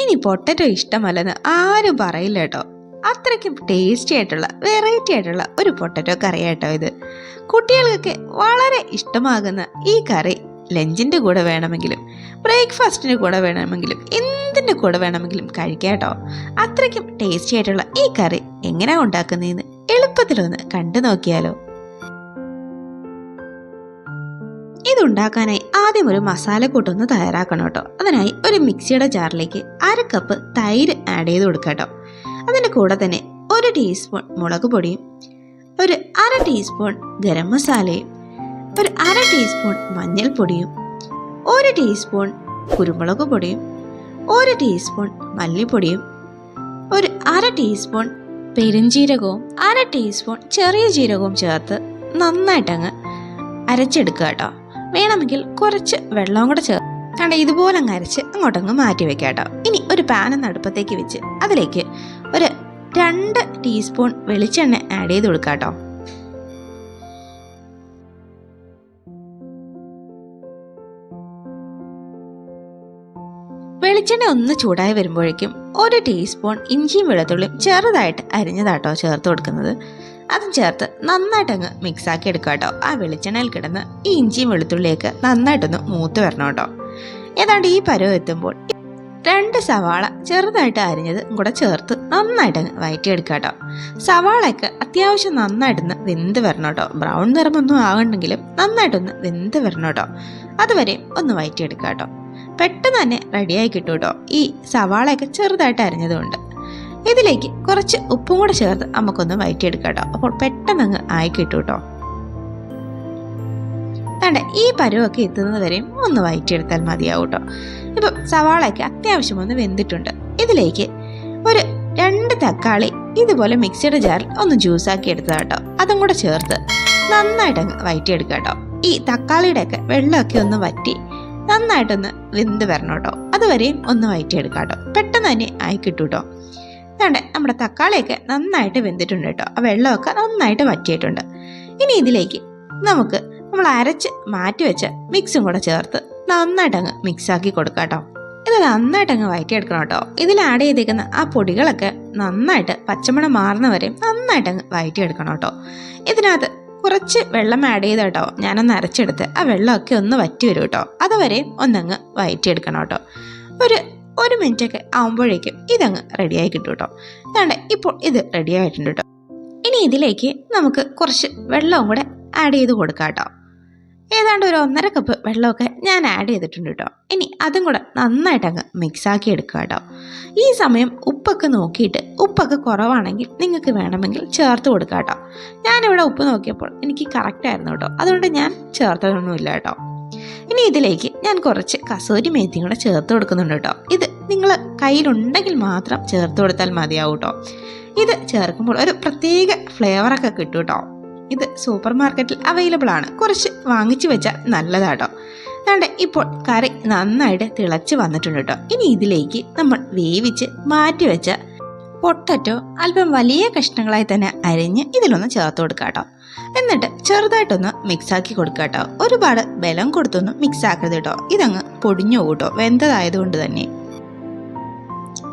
ഇനി പൊട്ടറ്റോ ഇഷ്ടമല്ലെന്ന് ആരും പറയില്ല കേട്ടോ. അത്രയ്ക്കും ടേസ്റ്റി ആയിട്ടുള്ള വെറൈറ്റി ആയിട്ടുള്ള ഒരു പൊട്ടറ്റോ കറി കേട്ടോ ഇത്. കുട്ടികൾക്കൊക്കെ വളരെ ഇഷ്ടമാകുന്ന ഈ കറി ലഞ്ചിന്റെ കൂടെ വേണമെങ്കിലും ബ്രേക്ക്ഫാസ്റ്റിന്റെ കൂടെ വേണമെങ്കിലും എന്തിന്റെ കൂടെ വേണമെങ്കിലും കഴിക്കാം കേട്ടോ. അത്രയ്ക്കും ടേസ്റ്റി ആയിട്ടുള്ള ഈ കറി എങ്ങനെയാണ് ഉണ്ടാക്കുന്നതെന്ന് എളുപ്പത്തിലൊന്ന് കണ്ടു നോക്കിയാലോ. ഇതുണ്ടാക്കാനായി ആദ്യം ഒരു മസാലക്കൂട്ടൊന്ന് തയ്യാറാക്കണം കേട്ടോ. അതിനായി ഒരു മിക്സിയുടെ ജാറിലേക്ക് അര കപ്പ് തൈര് ആഡ് ചെയ്ത് കൊടുക്കാം കേട്ടോ. അതിന്റെ കൂടെ തന്നെ ഒരു ടീസ്പൂൺ മുളക് പൊടിയും ഒരു അര ടീസ്പൂൺ ഗരം മസാലയും ഒരു അര ടീസ്പൂൺ മഞ്ഞൾപ്പൊടിയും ഒരു ടീസ്പൂൺ കുരുമുളക് പൊടിയും ഒരു ടീസ്പൂൺ മല്ലിപ്പൊടിയും ഒരു അര ടീസ്പൂൺ പെരുംജീരകവും അര ടീസ്പൂൺ ചെറിയ ജീരകവും ചേർത്ത് നന്നായിട്ടങ്ങ് അരച്ചെടുക്കുക കേട്ടോ. വേണമെങ്കിൽ കുറച്ച് വെള്ളവും കൂടെ ചേർത്ത് കണ്ട ഇതുപോലെ അങ്ങ് അരച്ച് അങ്ങോട്ടങ്ങ് മാറ്റി വെക്കാം കേട്ടോ. ഇനി ഒരു പാൻ ഒന്ന് അടുപ്പത്തേക്ക് വെച്ച് അതിലേക്ക് ഒരു രണ്ട് ടീസ്പൂൺ വെളിച്ചെണ്ണ ആഡ് ചെയ്ത് കൊടുക്കാം കേട്ടോ. വെളിച്ചെണ്ണ ഒന്ന് ചൂടായി വരുമ്പോഴേക്കും ഒരു ടീസ്പൂൺ ഇഞ്ചിയും വെളുത്തുള്ളിയും ചെറുതായിട്ട് അരിഞ്ഞതാട്ടോ ചേർത്ത് കൊടുക്കുന്നത്. അതും ചേർത്ത് നന്നായിട്ട് അങ്ങ് മിക്സാക്കി എടുക്കുക കേട്ടോ ആ വെളിച്ചെണ്ണയിൽ കിടന്ന് ഈ ഇഞ്ചിയും വെളുത്തുള്ളിയൊക്കെ നന്നായിട്ടൊന്ന് മൂത്ത് വരണം കേട്ടോ ഏതാണ്ട് ഈ പരുവം എത്തുമ്പോൾ രണ്ട് സവാള ചെറുതായിട്ട് അരിഞ്ഞത് കൂടെ ചേർത്ത് നന്നായിട്ട് വയറ്റിയെടുക്കുക കേട്ടോ സവാളയൊക്കെ അത്യാവശ്യം നന്നായിട്ടൊന്ന് വെന്ത് വരണം കേട്ടോ ബ്രൗൺ നിറമൊന്നും ആകണ്ടെങ്കിലും നന്നായിട്ടൊന്ന് വെന്ത് വരണം കേട്ടോ അതുവരെ ഒന്ന് വയറ്റിയെടുക്കുക കേട്ടോ പെട്ടെന്ന് തന്നെ റെഡിയായി കിട്ടും കേട്ടോ ഈ സവാളയൊക്കെ ചെറുതായിട്ട് അരിഞ്ഞതുകൊണ്ട്. ഇതിലേക്ക് കുറച്ച് ഉപ്പും കൂടെ ചേർത്ത് നമുക്കൊന്ന് വയറ്റിയെടുക്കാം കേട്ടോ അപ്പോൾ പെട്ടെന്ന് അങ്ങ് ആയി കിട്ടും കേട്ടോ വേണ്ട ഈ പരുവൊക്കെ എത്തുന്നത് വരെയും ഒന്ന് വയറ്റിയെടുത്താൽ മതിയാവും കേട്ടോ ഇപ്പം സവാളയൊക്കെ അത്യാവശ്യം ഒന്ന് വെന്തിട്ടുണ്ട്. ഇതിലേക്ക് ഒരു രണ്ട് തക്കാളി ഇതുപോലെ മിക്സിയുടെ ജാറിൽ ഒന്ന് ജ്യൂസാക്കി എടുത്തത് കേട്ടോ അതും കൂടെ ചേർത്ത് നന്നായിട്ട് അങ്ങ് വയറ്റിയെടുക്കുക കേട്ടോ ഈ തക്കാളിയുടെ തക്കാളിയുടെയൊക്കെ വെള്ളമൊക്കെ ഒന്ന് വറ്റി നന്നായിട്ടൊന്ന് വെന്ത് വരണം കേട്ടോ അതുവരെയും ഒന്ന് വയറ്റിയെടുക്കാം കേട്ടോ പെട്ടെന്ന് തന്നെ ആയി കിട്ടും കേട്ടോ വേണ്ട നമ്മുടെ തക്കാളിയൊക്കെ നന്നായിട്ട് വെന്തിട്ടുണ്ട് കേട്ടോ. ആ വെള്ളമൊക്കെ നന്നായിട്ട് വറ്റിയിട്ടുണ്ട്. ഇനി ഇതിലേക്ക് നമുക്ക് നമ്മൾ അരച്ച് മാറ്റി വെച്ച മിക്സും കൂടെ ചേർത്ത് നന്നായിട്ട് അങ്ങ് മിക്സാക്കി കൊടുക്കാം കേട്ടോ. ഇത് നന്നായിട്ട് അങ്ങ് വയറ്റിയെടുക്കണം കേട്ടോ. ഇതിൽ ആഡ് ചെയ്തേക്കുന്ന ആ പൊടികളൊക്കെ നന്നായിട്ട് പച്ചമണം മാറുന്നവരെയും നന്നായിട്ട് അങ്ങ് വയറ്റിയെടുക്കണം കേട്ടോ. ഇതിനകത്ത് കുറച്ച് വെള്ളം ആഡ് ചെയ്ത് കേട്ടോ. ഞാനൊന്ന് അരച്ചെടുത്ത് ആ വെള്ളമൊക്കെ ഒന്ന് വറ്റി വരും കേട്ടോ. അതുവരെയും ഒന്നങ്ങ് വയറ്റിയെടുക്കണം കേട്ടോ. ഒരു ഒരു മിനിറ്റ് ഒക്കെ ആകുമ്പോഴേക്കും ഇതങ്ങ് റെഡിയായി കിട്ടും കേട്ടോ അതാണ്ട് ഇപ്പോൾ ഇത് റെഡി ആയിട്ടുണ്ട് കേട്ടോ ഇനി ഇതിലേക്ക് നമുക്ക് കുറച്ച് വെള്ളവും കൂടെ ആഡ് ചെയ്ത് കൊടുക്കാം കേട്ടോ ഏതാണ്ട് ഒരു ഒന്നര കപ്പ് വെള്ളമൊക്കെ ഞാൻ ആഡ് ചെയ്തിട്ടുണ്ട് കേട്ടോ ഇനി അതും കൂടെ നന്നായിട്ട് അങ്ങ് മിക്സാക്കി എടുക്കുക കേട്ടോ ഈ സമയം ഉപ്പൊക്കെ നോക്കിയിട്ട് ഉപ്പൊക്കെ കുറവാണെങ്കിൽ നിങ്ങൾക്ക് വേണമെങ്കിൽ ചേർത്ത് കൊടുക്കുക കേട്ടോ ഞാനിവിടെ ഉപ്പ് നോക്കിയപ്പോൾ എനിക്ക് കറക്റ്റ് ആയിരുന്നു കേട്ടോ അതുകൊണ്ട് ഞാൻ ചേർത്തതൊന്നുമില്ല കേട്ടോ ഇനി ഇതിലേക്ക് ഞാൻ കുറച്ച് കസൂരി മേത്തിയും കൂടെ ചേർത്ത് കൊടുക്കുന്നുണ്ട് കേട്ടോ. ഇത് നിങ്ങൾ കയ്യിലുണ്ടെങ്കിൽ മാത്രം ചേർത്ത് കൊടുത്താൽ മതിയാവും കേട്ടോ. ഇത് ചേർക്കുമ്പോൾ ഒരു പ്രത്യേക ഫ്ലേവറൊക്കെ കിട്ടും കേട്ടോ. ഇത് സൂപ്പർ മാർക്കറ്റിൽ അവൈലബിൾ ആണ്. കുറച്ച് വാങ്ങിച്ചു വെച്ചാൽ നല്ലതാട്ടോ അതുകൊണ്ട് ഇപ്പോൾ കറി നന്നായിട്ട് തിളച്ച് വന്നിട്ടുണ്ട് കേട്ടോ. ഇനി ഇതിലേക്ക് നമ്മൾ വേവിച്ച് മാറ്റി വെച്ച പൊട്ടറ്റോ അല്പം വലിയ കഷ്ണങ്ങളായി തന്നെ അരിഞ്ഞ് ഇതിലൊന്ന് ചേർത്ത് കൊടുക്കാം കേട്ടോ. എന്നിട്ട് ചെറുതായിട്ടൊന്ന് മിക്സാക്കി കൊടുക്കുക കേട്ടോ ഒരുപാട് ബലം കൊടുത്തൊന്നും മിക്സ് ആക്കരുത് കേട്ടോ. ഇതങ്ങ് പൊടിഞ്ഞു കൂട്ടോ. വെന്തതായതുകൊണ്ട് തന്നെ.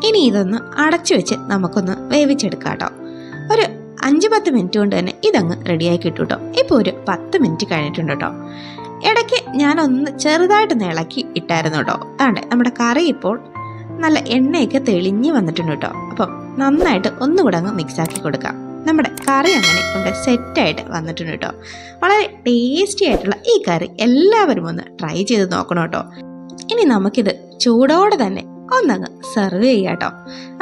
ഇനി ഇതൊന്ന് അടച്ചു വെച്ച് നമുക്കൊന്ന് വേവിച്ചെടുക്കാം കേട്ടോ. ഒരു അഞ്ച് പത്ത് മിനിറ്റ് കൊണ്ട് തന്നെ ഇതങ്ങ് റെഡിയായി കിട്ടും കേട്ടോ. ഇപ്പോൾ ഒരു പത്ത് മിനിറ്റ് കഴിഞ്ഞിട്ടുണ്ട് കേട്ടോ. ഇടയ്ക്ക് ഞാനൊന്ന് ചെറുതായിട്ടൊന്ന് ഇളക്കി ഇട്ടായിരുന്നു കേട്ടോ. അതാണ്ട് നമ്മുടെ കറി ഇപ്പോൾ നല്ല എണ്ണയൊക്കെ തെളിഞ്ഞ് വന്നിട്ടുണ്ട് കേട്ടോ. അപ്പം നന്നായിട്ട് ഒന്നുകൂടെ അങ്ങ് മിക്സാക്കി കൊടുക്കാം. നമ്മുടെ കറി അങ്ങനെ ഇവിടെ സെറ്റായിട്ട് വന്നിട്ടുണ്ട് കേട്ടോ. വളരെ ടേസ്റ്റി ആയിട്ടുള്ള ഈ കറി എല്ലാവരും ഒന്ന് ട്രൈ ചെയ്ത് നോക്കണം കേട്ടോ. ഇനി നമുക്കിത് ചൂടോടെ തന്നെ ഒന്നങ്ങ് സെർവ് ചെയ്യാം കേട്ടോ.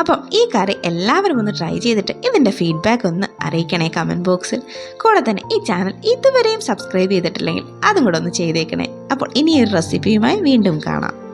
അപ്പം ഈ കറി എല്ലാവരും ഒന്ന് ട്രൈ ചെയ്തിട്ട് ഇതിന്റെ ഫീഡ്ബാക്ക് ഒന്ന് അറിയിക്കണേ കമന്റ് ബോക്സിൽ കൂടെ തന്നെ ഈ ചാനൽ ഇതുവരെയും സബ്സ്ക്രൈബ് ചെയ്തിട്ടില്ലെങ്കിൽ അതും കൂടെ ഒന്ന് ചെയ്തേക്കണേ. അപ്പോൾ ഇനിയൊരു റെസിപ്പിയുമായി വീണ്ടും കാണാം.